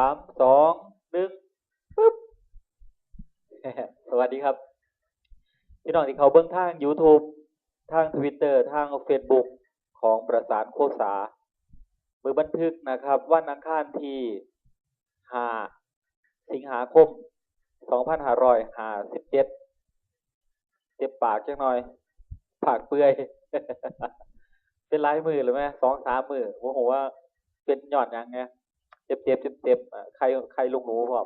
ามสองหนึ่งปึ๊บสวัสดีครับ พี่น้องที่เขาเบื้องทาง YouTube ทาง Twitter ทาง Facebook ของประสานโคสามือบันทึกนะครับวันอังคารที่5สิงหาคม2557เจ็บปากจังหน่อยปากเปื่อย เป็นลายมือหรือไหมสองสามมือโมโหว่าเป็นหย่อนยังไง เจ็บเจ็บเจ็บเจ็บใครใครลูกหนูพร้อ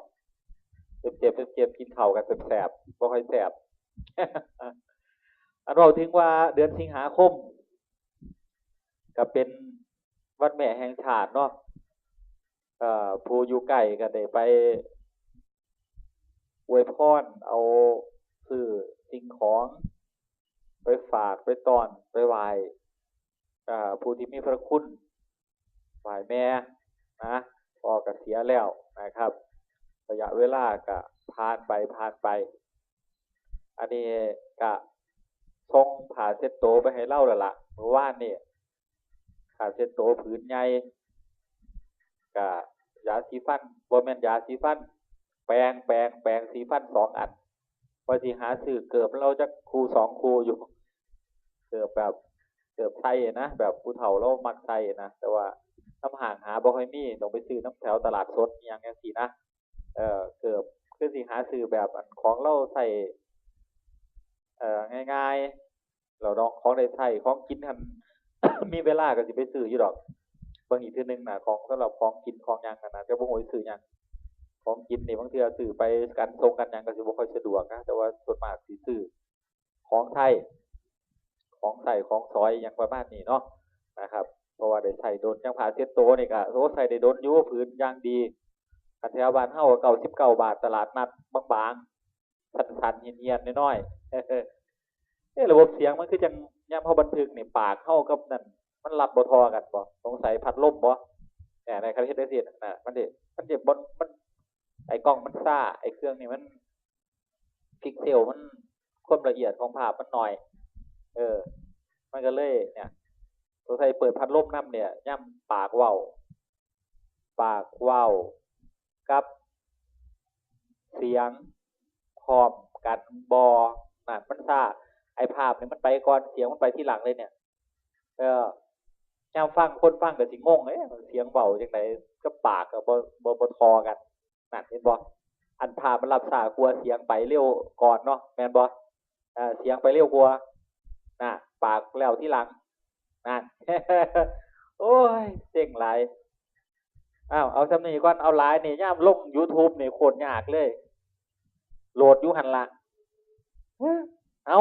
เจ็บเจ็บเจ็บเจ็บกินเข่ากันแสบๆบ่ค่อยแสบอันเราถึงว่าเดือนสิงหาคมก็เป็นวันแม่แห่งชาติเนาะเอ่อผู้อยู่ใกล้ก็ได้ไปอวยพรเอาซื้อสิ่งของ ไปฝากไปตอนไปไหว้ผู้ที่มีพระคุณไหว้แม่นะ พอก็เสียแล้วนะครับระยะเวลาก็ผ่านไปผ่านไป อันนี้ก็ส่งผ่าเซ็ตโตไปให้เล่าล้วล่ะเมื่อวานนี่ผ่าเซ็ตโตผืนใหญ่กับยาสีฟันบ่แมนยาสีฟัน แปรงแปรงแปรงสีฟันสองอันว่าสิหาซื้อเกือบเราจะครูสองครูอยู่ เกือบแบบเกือบไทยนะแบบผู้เฒ่าเรามักไทยนะแต่ว่า น้ำห่างหาบ่ค่อยมีต้องไปซื้อน้ำแถวตลาดสดอย่างเงี้ยสินะเออเกือบคือสิหาซื้อแบบของเราใส่เอ่อง่ายๆ เราดองของได้ใส่ของกินทันมีเวลาก็สิไปซื้ออยู่ดอก บางอีกทีหนึงนะของสำหรับของกินของยังนะนะจะบ่โหยซื้อยังของกินนี่บางเทื่อซื้อไปกันทรงกันยังก็สิบ่ค่อยสะดวกนะแต่ว่าส่วนมากสิซื้อของไทยของใส่ของซอยอย่างประมาณนี้เนาะนะครับ เพราะว่าได้ใส่โดนยังผ่าเซ็ตโตนี่ก็โอ้ใส่ได้โดนอยู่ผืนย่างดีอันแถวบ้านเฮาเก่าสิบเก้าบาทตลาดนัดบางๆสันๆเนียนๆน้อยๆเอ้ระบบเสียงมันคือจังยามเฮาบันทึกนี่ปากเฮากับนั่นมันรับบทอกันบ่สงสัยพัดลมบ่แหมในคันเฮ็ดได้สิน่ะมันสิมันสิบ่มัน ไอ้กล้องมันซ่า ไอ้เครื่องนี่มันพิกเซลมันความละเอียดของภาพมันหน้อย เออ มันก็เลยเนี่ย งสัยเปิดพัดลมน้ำเนี่ยย่ำปากว้าวปากว้าวกับ เสียงพร้อมกันบอน่ะมันซ่าไอภาพเนี่ยมันไปก่อนเสียงมันไปที่หลังเลยเนี่ยเออย่ำฟังคนฟังก็สิงงเอ๊ะเสียงเบาจังไดกับปากกับบ่บ่บ่ทอกันนั่นเห็นบ่อันภาพมันรับสากลัวเสียงไปเร็วก่อนเนาะแมนบอเสียงไปเร็วกว่าน่ะปากแล้วที่หลัง นั่นโอ้ยเจ๋งหลายอ้าวเอาจำนี่ก่อนเอาหลายนี่ย่ามลง YouTube นี่โคตรยากเลย โหลดยูหันละเอา